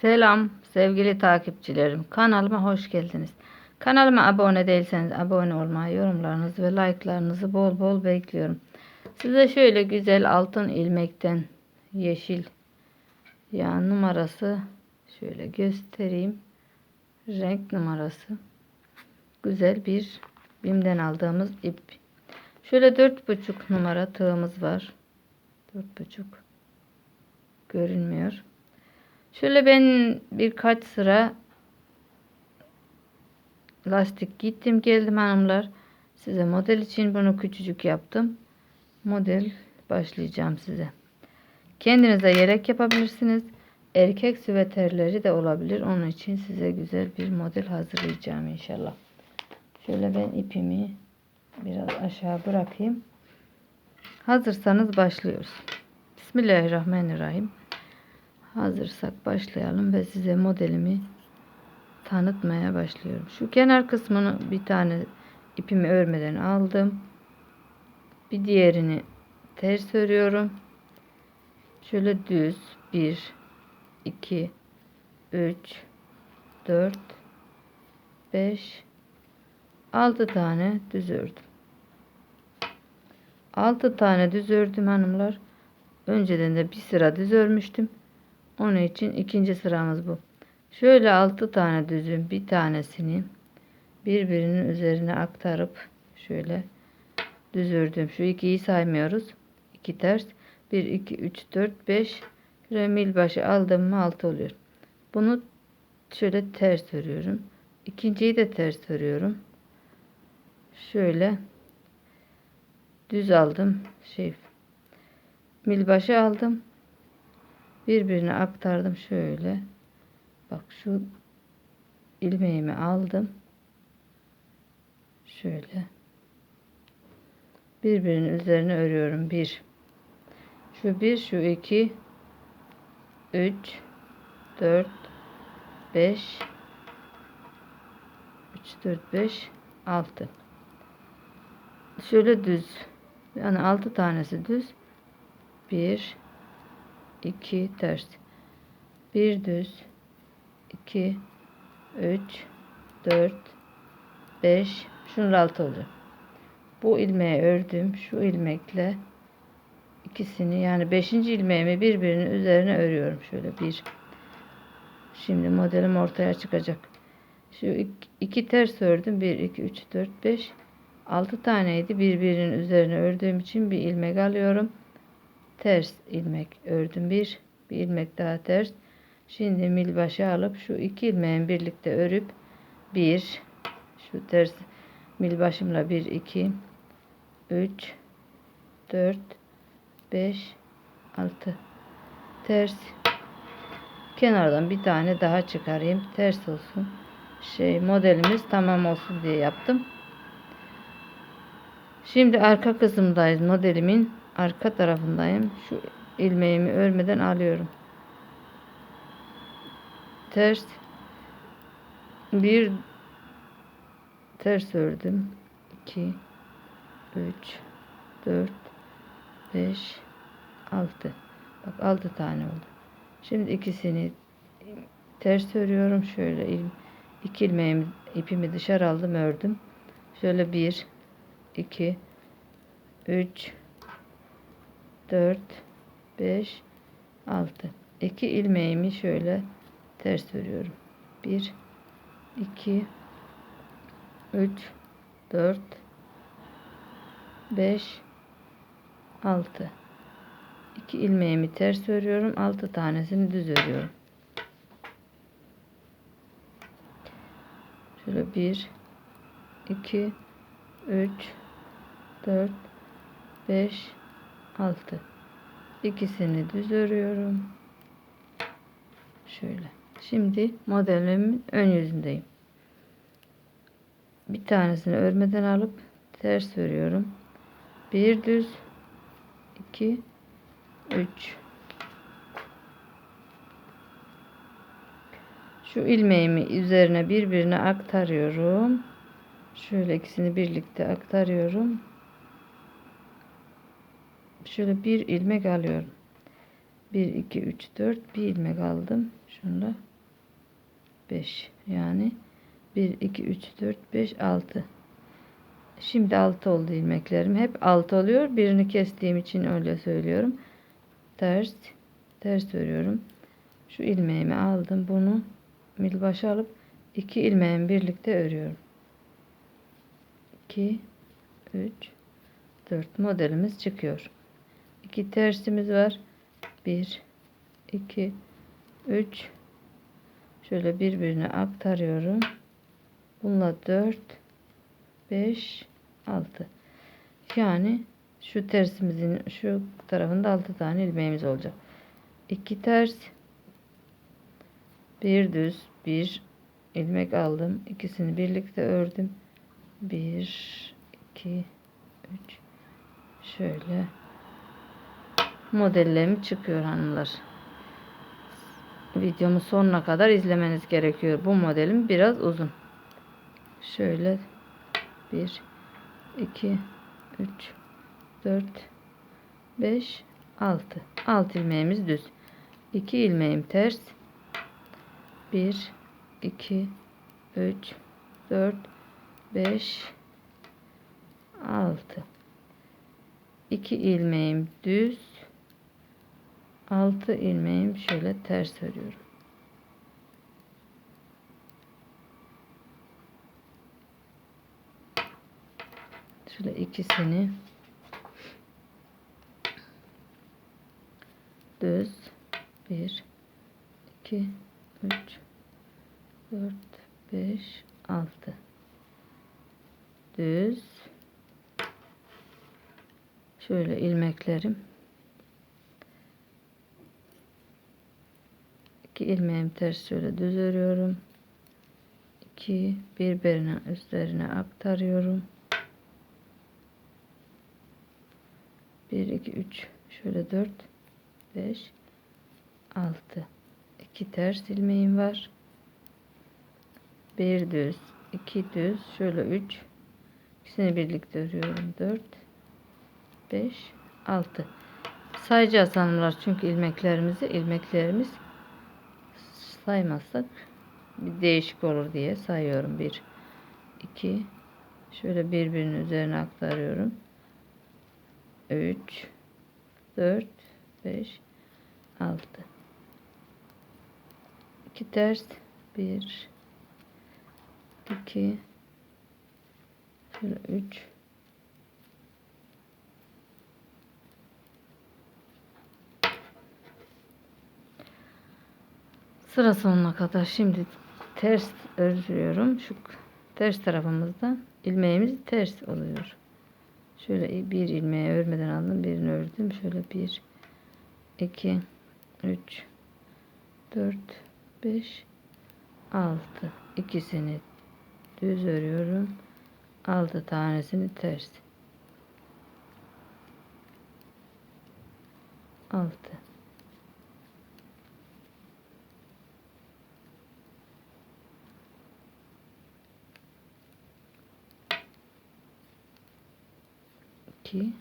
Selam sevgili takipçilerim. Kanalıma hoş geldiniz. Kanalıma abone değilseniz abone olmayı, yorumlarınızı ve like'larınızı bol bol bekliyorum. Size şöyle güzel altın ilmekten yeşil yağ numarası şöyle göstereyim. Renk numarası. Güzel bir BİM'den aldığımız ip. Şöyle dört buçuk numara tığımız var. Dört buçuk görünmüyor. Şöyle ben birkaç sıra lastik gittim geldim hanımlar. Size model için bunu küçücük yaptım. Model başlayacağım size. Kendinize yelek yapabilirsiniz. Erkek süveterleri de olabilir. Onun için size güzel bir model hazırlayacağım inşallah. Şöyle ben ipimi biraz aşağı bırakayım. Hazırsanız başlıyoruz. Bismillahirrahmanirrahim. Hazırsak başlayalım ve size modelimi tanıtmaya başlıyorum. Şu kenar kısmını bir tane ipimi örmeden aldım. Bir diğerini ters örüyorum. Şöyle düz 1 2 3 4 5 6 tane düz ördüm. 6 tane düz ördüm hanımlar. Önceden de bir sıra düz örmüştüm. Onun için ikinci sıramız bu. Şöyle 6 tane düzün bir tanesini birbirinin üzerine aktarıp şöyle düz ördüm. Şu ikiyi saymıyoruz. 2 ters. 1, 2, 3, 4, 5 şöyle mil başı aldım mı 6 oluyor. Bunu şöyle ters örüyorum. İkinciyi de ters örüyorum. Şöyle düz aldım. Şey mil başı aldım birbirine aktardım şöyle. Bak şu ilmeğimi aldım. Şöyle. Birbirinin üzerine örüyorum. Bir. Şu bir şu iki. Üç. Dört. Beş. Üç dört beş altı. Şöyle düz. Yani altı tanesi düz. Bir 2 ters 1 düz 2 3 4 5 şunun altı olacak. Bu ilmeği ördüm. Şu ilmekle ikisini yani 5. ilmeğimi birbirinin üzerine örüyorum şöyle bir. Şimdi modelim ortaya çıkacak. Şu iki, iki ters ördüm. 1 2 3 4 5 6 taneydi birbirinin üzerine ördüğüm için bir ilmek alıyorum ters ilmek ördüm. Bir bir ilmek daha ters. Şimdi mil başı alıp şu iki ilmeğin birlikte örüp bir şu ters mil başımla bir iki üç dört beş altı. Ters. Kenardan bir tane daha çıkarayım. Ters olsun. Şey modelimiz tamam olsun diye yaptım. Şimdi arka kısımdayız modelimin arka tarafındayım. Şu ilmeğimi örmeden alıyorum. Ters bir ters ördüm. 2 3 4 5 6 Bak 6 tane oldu. Şimdi ikisini ters örüyorum. Şöyle iki ilmeğimi ipimi dışarı aldım ördüm. Şöyle 1 2 3 4 5 6 2 ilmeğimi şöyle ters örüyorum. 1 2 3 4 5 6 2 ilmeğimi ters örüyorum. 6 tanesini düz örüyorum. Şöyle 1 2 3 4 5 6 ikisini düz örüyorum şöyle. Şimdi modelimin ön yüzündeyim. Bir tanesini örmeden alıp ters örüyorum. Bir düz 2 3 şu ilmeğimi üzerine birbirine aktarıyorum. Şöyle ikisini birlikte aktarıyorum şöyle bir ilmek alıyorum. 1 2 3 4 bir ilmek aldım. Şunda 5 yani 1 2 3 4 5 6 Şimdi 6 oldu ilmeklerim. Hep 6 oluyor. Birini kestiğim için öyle söylüyorum. Ters ters örüyorum. Şu ilmeğimi aldım. Bunu mil başa alıp iki ilmeğin birlikte örüyorum. 2 3 4 modelimiz çıkıyor. 2 tersimiz var. 1 2 3 şöyle birbirine aktarıyorum. Bununla 4 5 6 yani şu tersimizin şu tarafında 6 tane ilmeğimiz olacak. 2 ters. Bir düz bir ilmek aldım. İkisini birlikte ördüm. 1 2 3 şöyle modellerim çıkıyor hanımlar. Videomu sonuna kadar izlemeniz gerekiyor. Bu modelim biraz uzun. Şöyle 1 2 3 4 5 6 6 ilmeğimiz düz. 2 ilmeğim ters. 1 2 3 4 5 6 2 ilmeğim düz 6 ilmeğim şöyle ters örüyorum. Şöyle ikisini düz 1 2 3 4 5 6 düz. Şöyle ilmeklerim iki ilmeğim ters şöyle düz örüyorum. 2 birbirine üstlerine aktarıyorum. 1 2 3 şöyle 4 5 6 2 ters ilmeğim var. 1 düz 2 düz şöyle 3 ikisini birlikte örüyorum. 4 5 6 sayacağız hanımlar çünkü ilmeklerimizi ilmeklerimiz saymazsak bir değişik olur diye sayıyorum. 1 2 şöyle birbirinin üzerine aktarıyorum. 3 4 5 6 2 ters 1 2 şöyle 3 sıra sonuna kadar şimdi ters örüyorum şu ters tarafımızdan ilmeğimiz ters oluyor Şöyle bir ilmeği örmeden aldım. Birini ördüm. Şöyle bir, iki, üç, dört, beş, altı. İkisini düz örüyorum. Altı tanesini ters. Altı. 2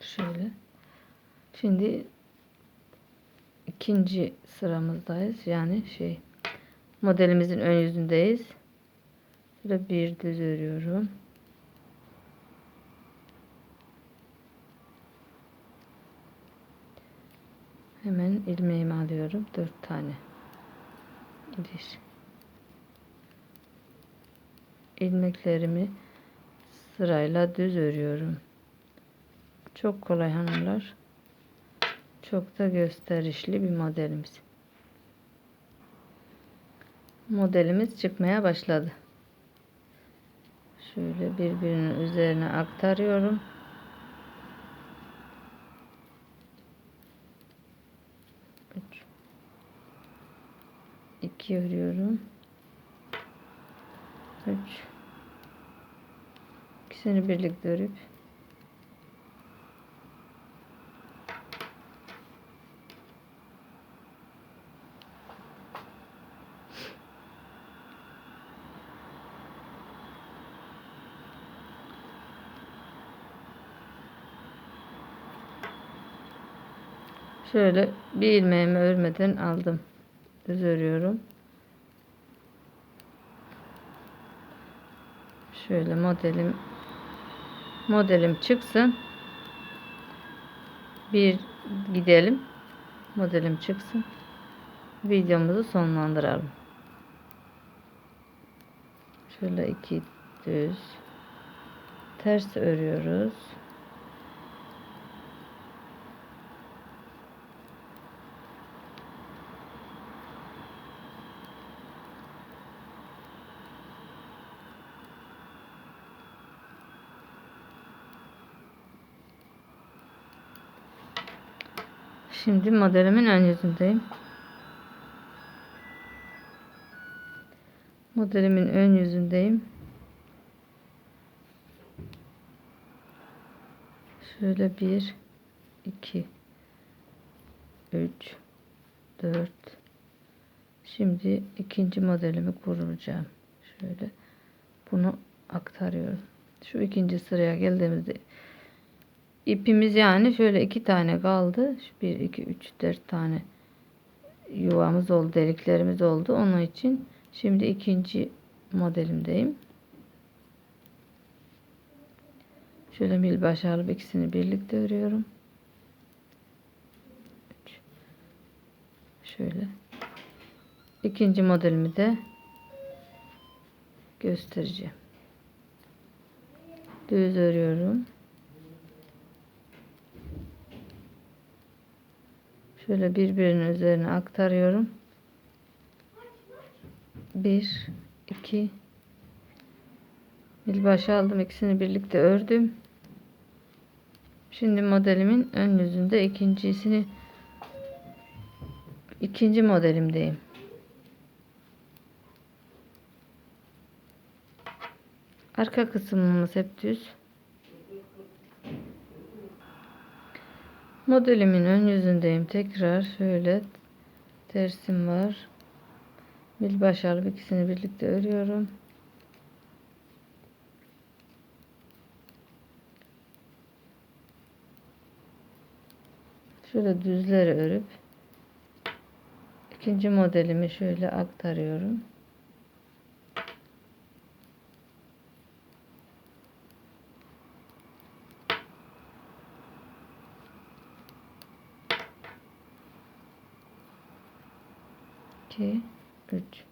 şöyle. Şimdi ikinci sıramızdayız. Yani şey modelimizin ön yüzündeyiz. Şöyle bir düz örüyorum. Hemen ilmeğimi alıyorum. Dört tane bir ilmeklerimi sırayla düz örüyorum. Çok kolay hanımlar. Çok da gösterişli bir modelimiz. Modelimiz çıkmaya başladı. Şöyle birbirinin üzerine aktarıyorum. 2 örüyorum. 3 ikisini birlikte örüp Şöyle bir ilmeğimi örmeden aldım. Düz örüyorum. Şöyle modelim modelim çıksın. Bir gidelim. Modelim çıksın. Videomuzu sonlandıralım. Şöyle iki düz ters örüyoruz. Şimdi modelimin ön yüzündeyim. Modelimin ön yüzündeyim. Şöyle bir, iki, üç, dört. Şimdi ikinci modelimi kuracağım. Şöyle bunu aktarıyorum. Şu ikinci sıraya geldiğimizde ipimiz yani şöyle iki tane kaldı. Bir, iki, üç, dört tane yuvamız oldu, deliklerimiz oldu. Onun için şimdi ikinci modelimdeyim. Şöyle bir baş alıp ikisini birlikte örüyorum. Şöyle. İkinci modelimi de göstereceğim. Düz örüyorum. Şöyle birbirinin üzerine aktarıyorum. Bir, iki, bir baş aldım. ikisini birlikte ördüm. Şimdi modelimin ön yüzünde ikincisini ikinci modelimdeyim. Arka kısmımız hep düz. Modelimin ön yüzündeyim. Tekrar şöyle tersim var. Bir baş alıp ikisini birlikte örüyorum. Şöyle düzleri örüp ikinci modelimi şöyle aktarıyorum. İki, üç.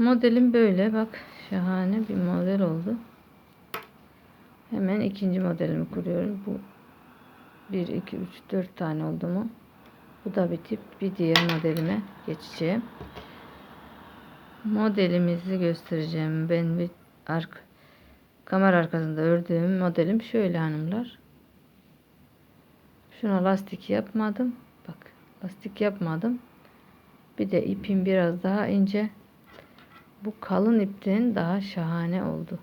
Modelim böyle. Bak şahane bir model oldu. Hemen ikinci modelimi kuruyorum. Bu 1, 2, 3, 4 tane oldu mu? Bu da bitip bir diğer modelime geçeceğim. Modelimizi göstereceğim. Ben bir ark kamera arkasında ördüğüm modelim şöyle hanımlar. Şuna lastik yapmadım. Bak lastik yapmadım. Bir de ipim biraz daha ince. Bu kalın ipten daha şahane oldu.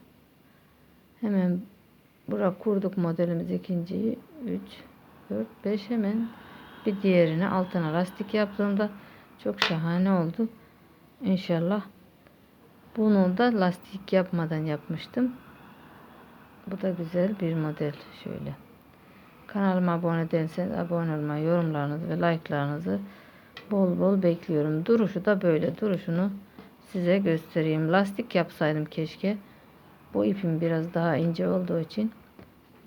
Hemen Bura kurduk modelimiz ikinciyi. 3, 4, 5 hemen bir diğerini altına lastik yaptığımda çok şahane oldu. İnşallah bunu da lastik yapmadan yapmıştım. Bu da güzel bir model. Şöyle. Kanalıma abone değilseniz abone olmayı, yorumlarınızı ve like'larınızı bol bol bekliyorum. Duruşu da böyle. Duruşunu size göstereyim. Lastik yapsaydım keşke. Bu ipim biraz daha ince olduğu için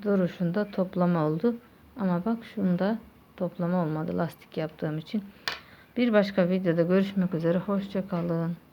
duruşunda toplama oldu. Ama bak şunda toplama olmadı lastik yaptığım için. Bir başka videoda görüşmek üzere. Hoşçakalın.